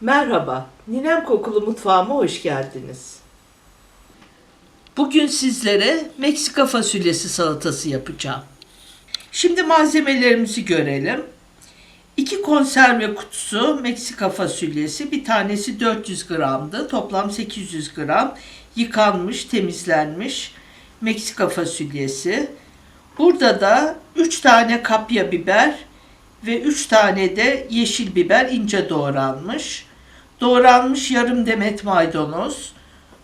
Merhaba, Ninem Kokulu Mutfağıma hoş geldiniz. Bugün sizlere Meksika fasulyesi salatası yapacağım. Şimdi malzemelerimizi görelim. 2 konserve kutusu Meksika fasulyesi, bir tanesi 400 gramdı. Toplam 800 gram yıkanmış, temizlenmiş Meksika fasulyesi. Burada da 3 tane kapya biber ve 3 tane de yeşil biber ince doğranmış. Doğranmış yarım demet maydanoz,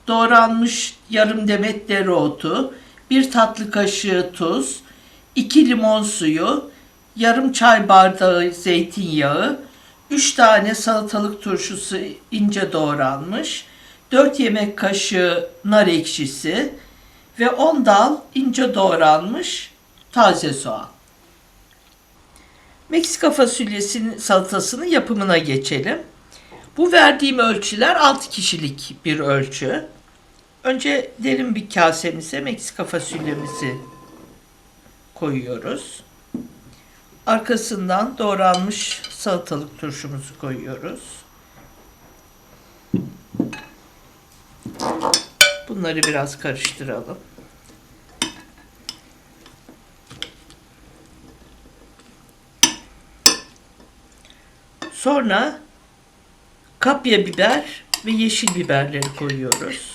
doğranmış yarım demet dereotu, bir tatlı kaşığı tuz, 2 limon suyu, yarım çay bardağı zeytinyağı, 3 tane salatalık turşusu ince doğranmış, 4 yemek kaşığı nar ekşisi. Ve 10 dal ince doğranmış taze soğan. Meksika fasulyesinin salatasının yapımına geçelim. Bu verdiğim ölçüler 6 kişilik bir ölçü. Önce derin bir kasemize Meksika fasulyemizi koyuyoruz. Arkasından doğranmış salatalık turşumuzu koyuyoruz. Bunları biraz karıştıralım. Sonra kapya biber ve yeşil biberleri koyuyoruz.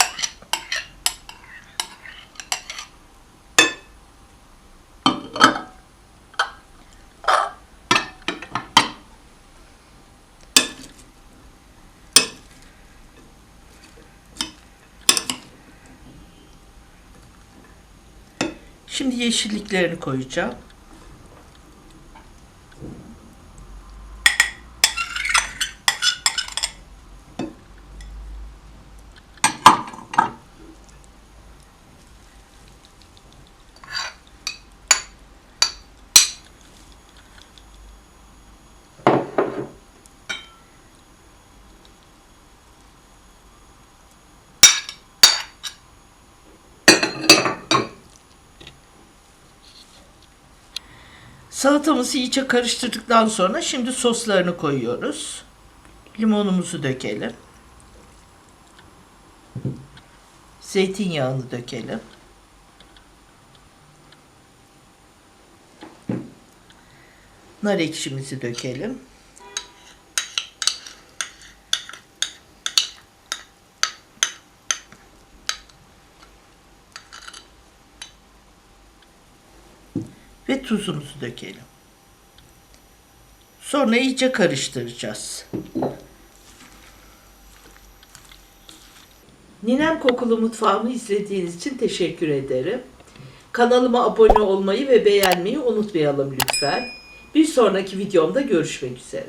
Şimdi yeşilliklerini koyacağım. Salatamızı iyice karıştırdıktan sonra şimdi soslarını koyuyoruz. Limonumuzu dökelim. Zeytinyağını dökelim. Nar ekşimizi dökelim. Ve tuzumuzu dökelim. Sonra iyice karıştıracağız. Ninem Kokulu Mutfağımı izlediğiniz için teşekkür ederim. Kanalıma abone olmayı ve beğenmeyi unutmayalım lütfen. Bir sonraki videomda görüşmek üzere.